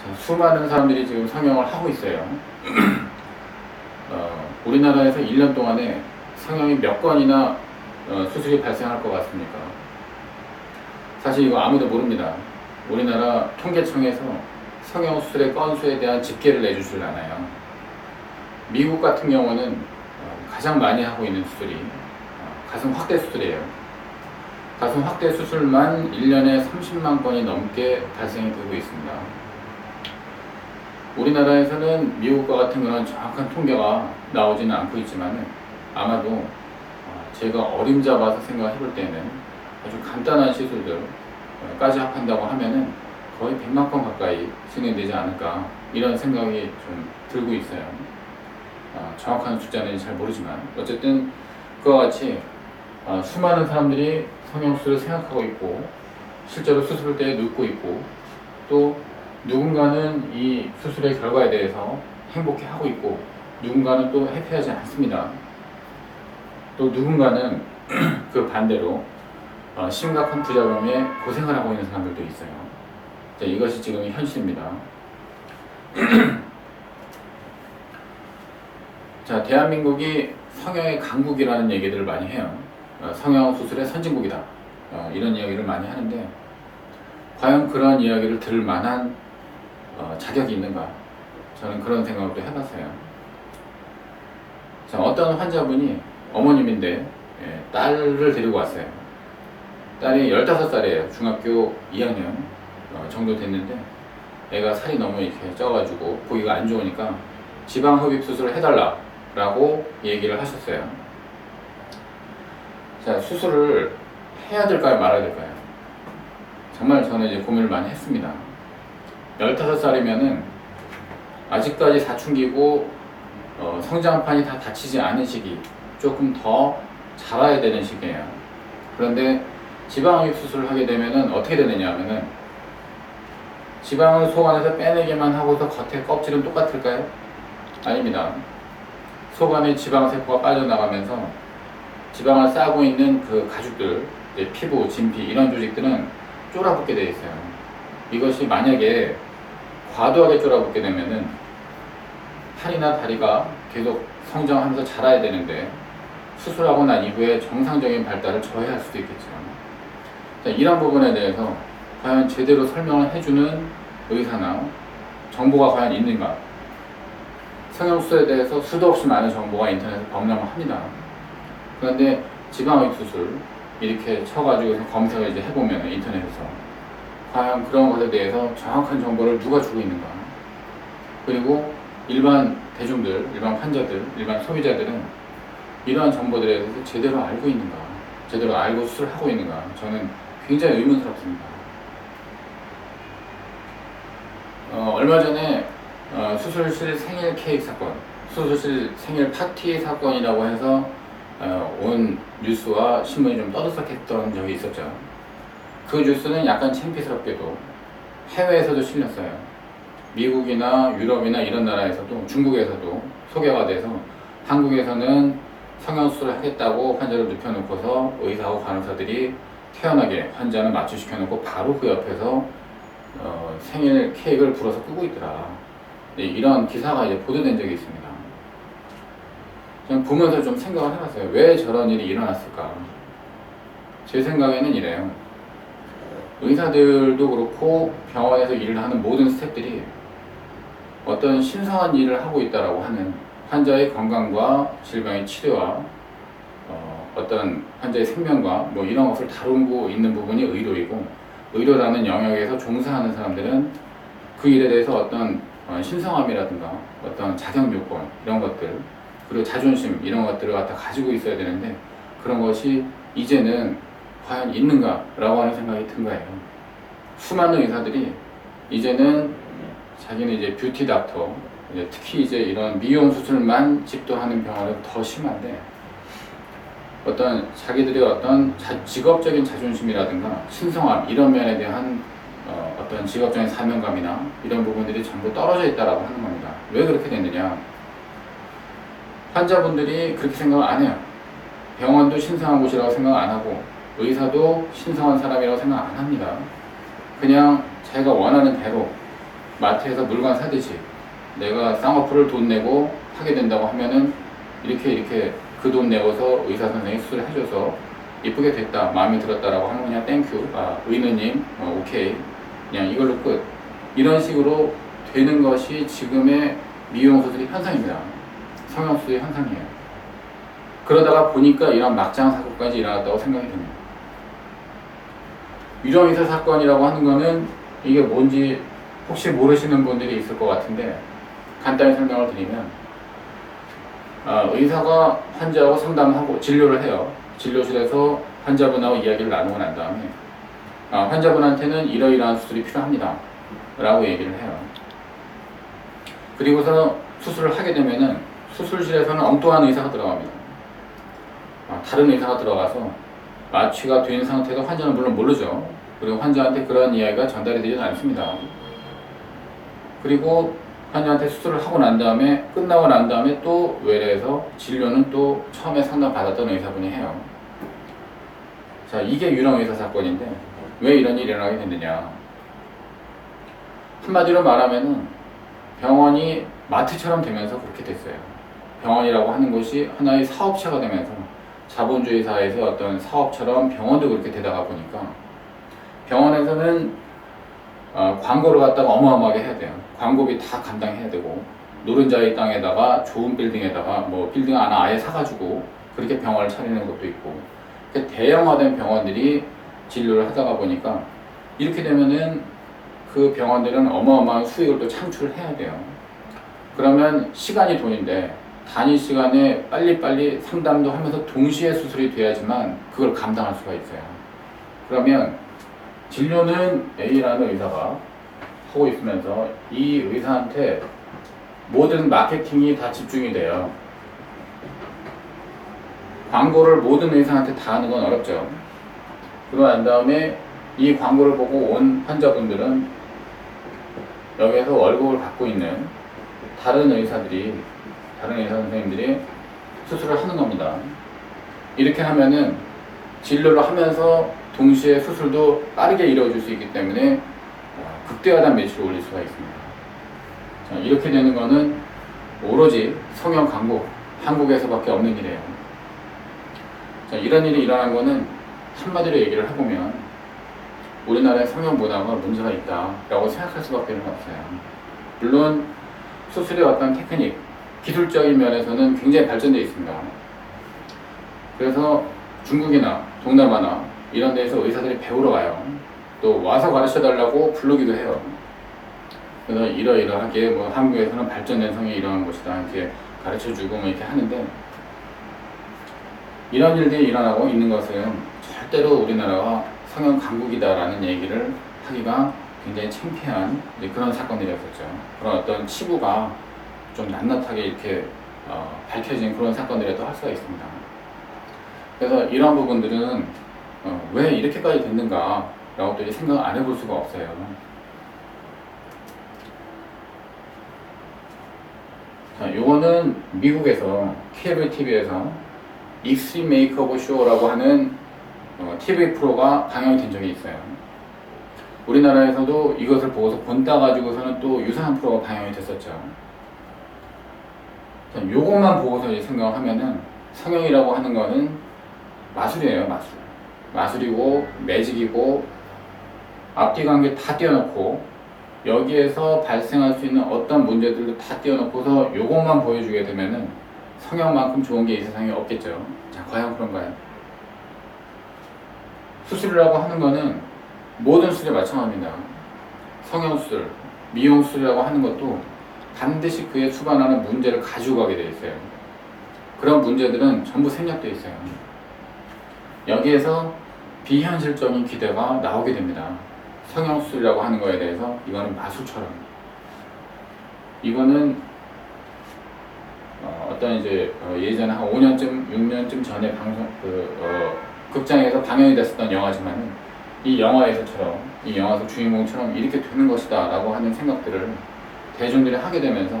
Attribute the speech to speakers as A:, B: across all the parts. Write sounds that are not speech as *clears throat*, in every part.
A: 자, 수많은 사람들이 지금 성형을 하고 있어요. *clears throat* 어, 우리나라에서 1년 동안에 성형이 몇 건이나 어, 수술이 발생할 것 같습니까? 사실 이거 아무도 모릅니다. 우리나라 통계청에서 성형 수술의 건수에 대한 집계를 내주질 않아요. 미국 같은 경우는 어, 가장 많이 하고 있는 수술이 어, 가슴 확대 수술이에요. 가슴 확대 수술만 1년에 30만 건이 넘게 발생이 되고 있습니다. 우리나라에서는 미국과 같은 그런 정확한 통계가 나오지는 않고 있지만 아마도 어, 제가 어림잡아서 생각해 볼 때는 아주 간단한 시술들까지 합한다고 하면은 거의 100만 건 가까이 진행되지 않을까 이런 생각이 좀 들고 있어요. 어, 정확한 숫자는 잘 모르지만 어쨌든 그와 같이 어, 수많은 사람들이 성형수술을 생각하고 있고 실제로 수술 때 눕고 있고 또 누군가는 이 수술의 결과에 대해서 행복해 하고 있고 누군가는 또 해피하지 않습니다. 또 누군가는 *clears throat* 그 반대로 어, 심각한 부작용에 고생을 하고 있는 사람들도 있어요. 자, 이것이 지금 현실입니다. *clears throat* 자, 대한민국이 성형의 강국이라는 얘기들을 많이 해요. 어, 성형 수술의 선진국이다. 어, 이런 이야기를 많이 하는데 과연 그런 이야기를 들을 만한 어, 자격이 있는가? 저는 그런 생각을 또 해봤어요. 자, 어떤 환자분이 어머님인데 예, 딸을 데리고 왔어요. 딸이 15살이에요. 중학교 2학년 어, 정도 됐는데 애가 살이 너무 이렇게 쪄가지고 보기가 안 좋으니까 지방 흡입 수술을 해달라 라고 얘기를 하셨어요. 자, 수술을 해야 될까요? 말아야 될까요? 정말 저는 이제 고민을 많이 했습니다. 15살이면은 아직까지 사춘기고 어, 성장판이 다 닫히지 않은 시기 조금 더 자라야 되는 시기예요. 그런데 지방흡입 수술을 하게 되면은 어떻게 되느냐 하면은 지방을 속 안에서 빼내기만 하고서 겉에 껍질은 똑같을까요? 아닙니다. 속 안에 지방 세포가 빠져나가면서 지방을 싸고 있는 그 가죽들, 피부, 진피 이런 조직들은 쫄아붙게 되어 있어요. 이것이 만약에 과도하게 쫄아붙게 되면은 팔이나 다리가 계속 성장하면서 자라야 되는데 수술하고 난 이후에 정상적인 발달을 저해할 수도 있겠죠. 자, 이런 부분에 대해서 과연 제대로 설명을 해주는 의사나 정보가 과연 있는가? 성형수술에 대해서 수도 없이 많은 정보가 인터넷에 범람합니다. 그런데 지방흡입 수술 이렇게 쳐가지고 검색을 이제 해보면 인터넷에서 과연 그런 것에 대해서 정확한 정보를 누가 주고 있는가? 그리고 일반 대중들, 일반 환자들, 일반 소비자들은 이러한 정보들에 대해서 제대로 알고 있는가? 제대로 알고 수술을 하고 있는가? 저는 굉장히 의문스럽습니다. 어, 얼마 전에 어, 수술실 생일 케이크 사건, 수술실 생일 파티 사건이라고 해서 어, 온 뉴스와 신문이 좀 떠들썩했던 적이 있었죠. 그 뉴스는 약간 창피스럽게도 해외에서도 실렸어요. 미국이나 유럽이나 이런 나라에서도 중국에서도 소개가 돼서 한국에서는 성형수술을 하겠다고 환자를 눕혀놓고서 의사하고 간호사들이 태연하게 환자는 마취시켜놓고 바로 그 옆에서 어, 생일 케이크를 불어서 끄고 있더라. 네, 이런 기사가 이제 보도된 적이 있습니다. 저는 보면서 좀 생각을 해봤어요. 왜 저런 일이 일어났을까? 제 생각에는 이래요. 의사들도 그렇고 병원에서 일을 하는 모든 스태프들이 어떤 신성한 일을 하고 있다라고 하는 환자의 건강과 질병의 치료와 어, 어떤 환자의 생명과 뭐 이런 것을 다루고 있는 부분이 의료이고 의료라는 영역에서 종사하는 사람들은 그 일에 대해서 어떤 어, 신성함이라든가 어떤 자격 요건 이런 것들 그리고 자존심 이런 것들을 갖다 가지고 있어야 되는데 그런 것이 이제는 과연 있는가라고 하는 생각이 든 거예요. 수많은 의사들이 이제는 자기는 이제 뷰티 닥터, 이제 특히 이제 이런 미용 수술만 집도하는 병원은 더 심한데 어떤 자기들의 어떤 자, 직업적인 자존심이라든가 신성함 이런 면에 대한 어, 어떤 직업적인 사명감이나 이런 부분들이 전부 떨어져 있다라고 하는 겁니다. 왜 그렇게 됐느냐? 환자분들이 그렇게 생각을 안 해요. 병원도 신성한 곳이라고 생각 안 하고 의사도 신성한 사람이라고 생각 안 합니다. 그냥 자기가 원하는 대로 마트에서 물건 사듯이 내가 쌍꺼풀을 돈 내고 하게 된다고 하면은 이렇게 이렇게 그 돈 내고서 의사 선생이 수술을 해줘서 이쁘게 됐다 마음에 들었다라고 하면 그냥 땡큐. 아 의느님 어, 오케이. 그냥 이걸로 끝. 이런 식으로 되는 것이 지금의 미용 수술의 현상입니다. 성형 수술의 현상이에요. 그러다가 보니까 이런 막장 사고까지 일어났다고 생각이 듭니다 유령의사 사건이라고 하는 거는 이게 뭔지 혹시 모르시는 분들이 있을 것 같은데 간단히 설명을 드리면 아, 의사가 환자하고 상담하고 진료를 해요. 진료실에서 환자분하고 이야기를 나누고 난 다음에 아, 환자분한테는 이러이러한 수술이 필요합니다. 라고 얘기를 해요. 그리고서 수술을 하게 되면은 수술실에서는 엉뚱한 의사가 들어갑니다. 아, 다른 의사가 들어가서 마취가 된 상태도 환자는 물론 모르죠. 그리고 환자한테 그런 이야기가 전달이 되지 않습니다. 그리고 환자한테 수술을 하고 난 다음에 끝나고 난 다음에 또 외래에서 진료는 또 처음에 상담 받았던 의사분이 해요. 자, 이게 유령 의사 사건인데 왜 이런 일이 일어나게 됐느냐? 한마디로 말하면은 병원이 마트처럼 되면서 그렇게 됐어요. 병원이라고 하는 것이 하나의 사업체가 되면서 자본주의 사회에서 어떤 사업처럼 병원도 그렇게 되다가 보니까 병원에서는 어, 광고를 갖다가 어마어마하게 해야 돼요. 광고비 다 감당해야 되고 노른자의 땅에다가 좋은 빌딩에다가 뭐 빌딩 하나 아예 사가지고 그렇게 병원을 차리는 것도 있고 이렇게 대형화된 병원들이 진료를 하다가 보니까 이렇게 되면은 그 병원들은 어마어마한 수익을 또 창출해야 돼요. 그러면 시간이 돈인데 단위 시간에 빨리빨리 상담도 하면서 동시에 수술이 돼야지만 그걸 감당할 수가 있어요. 그러면 진료는 A라는 의사가 하고 있으면서 이 의사한테 모든 마케팅이 다 집중이 돼요. 광고를 모든 의사한테 다 하는 건 어렵죠. 그러고 난 다음에 이 광고를 보고 온 환자분들은 여기에서 월급을 받고 있는 다른 의사들이, 다른 의사 선생님들이 수술을 하는 겁니다. 이렇게 하면은 진료를 하면서 동시에 수술도 빠르게 이루어질 수 있기 때문에 어, 극대화된 매출을 올릴 수가 있습니다. 자, 이렇게 되는 거는 오로지 성형 광고 한국에서밖에 없는 일이에요. 자, 이런 일이 일어난 거는 한마디로 얘기를 해보면 우리나라의 성형 문화가 문제가 있다라고 생각할 수밖에 없어요. 물론 수술의 어떤 테크닉, 기술적인 면에서는 굉장히 발전되어 있습니다. 그래서 중국이나 동남아나 이런 데서 의사들이 배우러 와요. 또 와서 가르쳐 달라고 부르기도 해요. 그래서 이러이러하게 뭐 한국에서는 발전된 성이 이러한 것이다 이렇게 가르쳐 주고 뭐 이렇게 하는데 이런 일들이 일어나고 있는 것은 절대로 우리나라가 성형 강국이다라는 얘기를 하기가 굉장히 창피한 그런 사건들이었었죠. 그런 어떤 치부가 좀 낱낱하게 이렇게 어, 밝혀진 그런 사건들이라도 할 수가 있습니다. 그래서 이런 부분들은 어, 왜 이렇게까지 됐는가 라고 또 생각 안 해볼 수가 없어요. 자, 요거는 미국에서 케이블 TV에서 익스트림 메이크업 쇼라고 하는 어, TV 프로가 방영이 된 적이 있어요. 우리나라에서도 이것을 보고서 본따 가지고서는 또 유사한 프로가 방영이 됐었죠. 자, 요것만 보고서 이제 생각을 하면은 성형이라고 하는 거는 마술이에요, 마술. 마술이고 매직이고 앞뒤 관계 다 띄워놓고 여기에서 발생할 수 있는 어떤 문제들도 다 띄워놓고서 요것만 보여주게 되면은 성형만큼 좋은 게 이 세상에 없겠죠. 자, 과연 그런가요? 수술이라고 하는 거는 모든 수술에 마찬가지입니다. 성형수술, 미용수술이라고 하는 것도 반드시 그에 수반하는 문제를 가지고 가게 되어 있어요. 그런 문제들은 전부 생략되어 있어요. 여기에서 비현실적인 기대가 나오게 됩니다. 성형수술이라고 하는 거에 대해서 이거는 마술처럼 이거는 어, 떤 이제 어, 예전에 한 5년쯤 6년쯤 전에 방송 그 어, 극장에서 방영이 됐었던 영화지만은 이 영화에서처럼 이 영화에서 주인공처럼 이렇게 되는 것이다 라고 하는 생각들을 대중들이 하게 되면서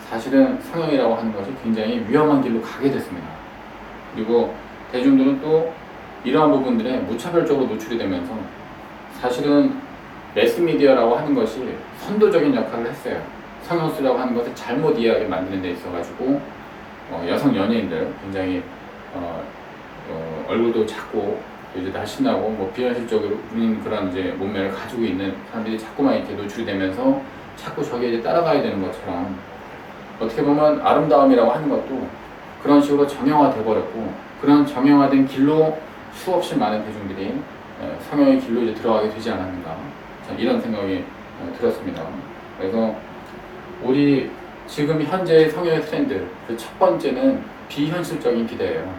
A: 사실은 성형이라고 하는 것이 굉장히 위험한 길로 가게 됐습니다. 그리고 대중들은 또 이러한 부분들에 무차별적으로 노출이 되면서 사실은 매스미디어라고 하는 것이 선도적인 역할을 했어요. 성형수라고 하는 것을 잘못 이해하게 만드는 데 있어가지고 어, 여성 연예인들 굉장히 어, 어, 얼굴도 작고 이제 날씬하고 뭐 비현실적인 그런 이제 몸매를 가지고 있는 사람들이 자꾸만 이렇게 노출이 되면서 자꾸 저게 이제 따라가야 되는 것처럼 어떻게 보면 아름다움이라고 하는 것도 그런 식으로 정형화돼 버렸고 그런 정형화된 길로 수없이 많은 대중들이 에, 성형의 길로 이제 들어가게 되지 않았는가 자, 이런 생각이 어, 들었습니다. 그래서 우리 지금 현재의 성형의 트렌드 그 첫 번째는 비현실적인 기대예요.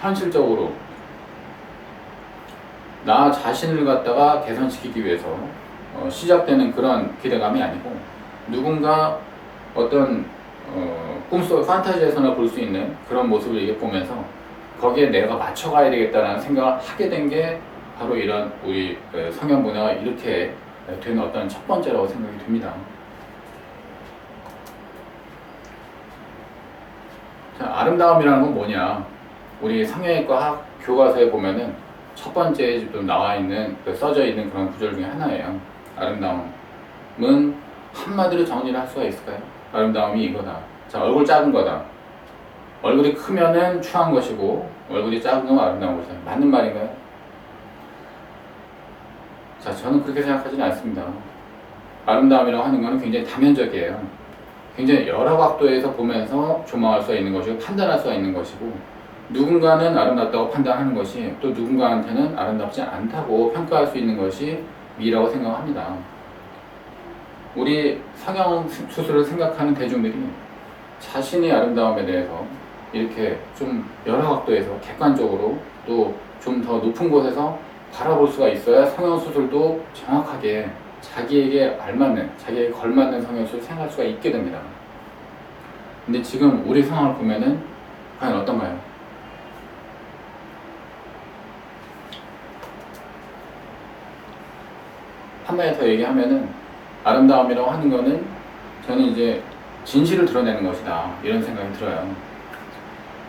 A: 현실적으로 나 자신을 갖다가 개선시키기 위해서 어, 시작되는 그런 기대감이 아니고 누군가 어떤 어, 꿈속 판타지에서나 볼 수 있는 그런 모습을 이렇게 보면서 거기에 내가 맞춰가야 되겠다라는 생각을 하게 된 게 바로 이런 우리 그 성형 문화가 이렇게 된 어떤 첫 번째라고 생각이 듭니다. 자, 아름다움이라는 건 뭐냐? 우리 성형외과 학 교과서에 보면은 첫 번째 좀 나와 있는 그 써져 있는 그런 구절 중에 하나예요. 아름다움은 한마디로 정리를 할 수가 있을까요? 아름다움이 이거다. 자, 얼굴 작은 거다. 얼굴이 크면은 추한 것이고 얼굴이 작은 건 아름다운 것이다. 맞는 말인가요? 자, 저는 그렇게 생각하지는 않습니다. 아름다움이라고 하는 것은 굉장히 다면적이에요. 굉장히 여러 각도에서 보면서 조망할 수 있는 것이고 판단할 수 있는 것이고 누군가는 아름답다고 판단하는 것이 또 누군가한테는 아름답지 않다고 평가할 수 있는 것이 미라고 생각합니다. 우리 성형 수술을 생각하는 대중들이 자신의 아름다움에 대해서 이렇게 좀 여러 각도에서 객관적으로 또 좀 더 높은 곳에서 바라볼 수가 있어야 성형 수술도 정확하게 자기에게 알맞는, 자기에게 걸맞는 성형 수술을 생각할 수가 있게 됩니다. 근데 지금 우리 상황을 보면은 과연 어떤가요? 한마디 더 얘기하면은 아름다움이라고 하는 거는 저는 이제 진실을 드러내는 것이다 이런 생각이 들어요.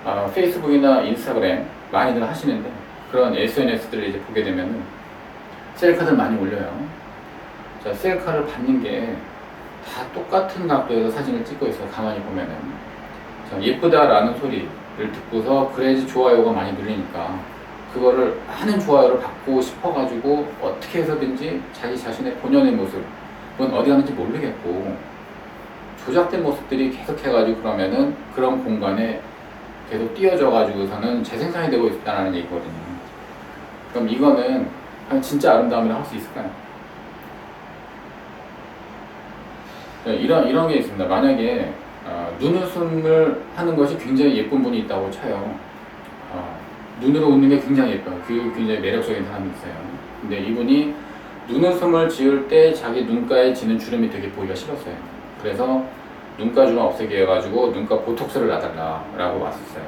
A: 아, 페이스북이나 인스타그램 많이들 하시는데 그런 SNS들을 이제 보게 되면은 셀카들 많이 올려요. 자, 셀카를 받는 게 다 똑같은 각도에서 사진을 찍고 있어요. 가만히 보면은. 자, 예쁘다라는 소리를 듣고서 그래야지 좋아요가 많이 눌리니까 그거를 많은 좋아요를 받고 싶어가지고 어떻게 해서든지 자기 자신의 본연의 모습은 어디 가는지 모르겠고 조작된 모습들이 계속해가지고 그러면은 그런 공간에 계속 띄어져가지고서는 재생산이 되고 있다는 얘기거든요. 그럼 이거는 진짜 아름다움이라고 할수 있을까요? 네, 이런 이런 게 있습니다. 만약에 어, 눈웃음을 하는 것이 굉장히 예쁜 분이 있다고 쳐요. 어, 눈으로 웃는 게 굉장히 예뻐요. 그 굉장히 매력적인 사람이 있어요. 근데 이분이 눈웃음을 지을 때 자기 눈가에 지는 주름이 되게 보기가 싫었어요. 그래서 눈가 주름 없애게 해가지고 눈가 보톡스를 놔달라라고 왔었어요.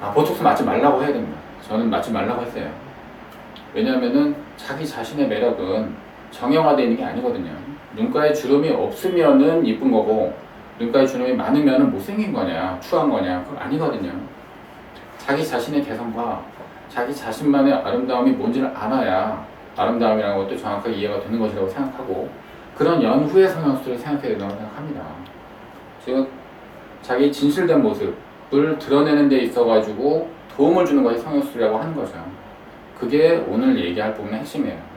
A: 아 보톡스 맞지 말라고 해야 됩니다. 저는 맞지 말라고 했어요. 왜냐하면은 자기 자신의 매력은 정형화되어 있는 게 아니거든요. 눈가에 주름이 없으면은 이쁜 거고 눈가에 주름이 많으면은 못생긴 거냐, 추한 거냐, 그건 아니거든요. 자기 자신의 개성과 자기 자신만의 아름다움이 뭔지를 알아야 아름다움이라는 것도 정확하게 이해가 되는 것이라고 생각하고 그런 연후의 성형수술을 생각해야 된다고 생각합니다. 즉 자기 진실된 모습을 드러내는 데 있어가지고 도움을 주는 것이 성형수술이라고 하는 거죠. 그게 오늘 얘기할 부분의 핵심이에요.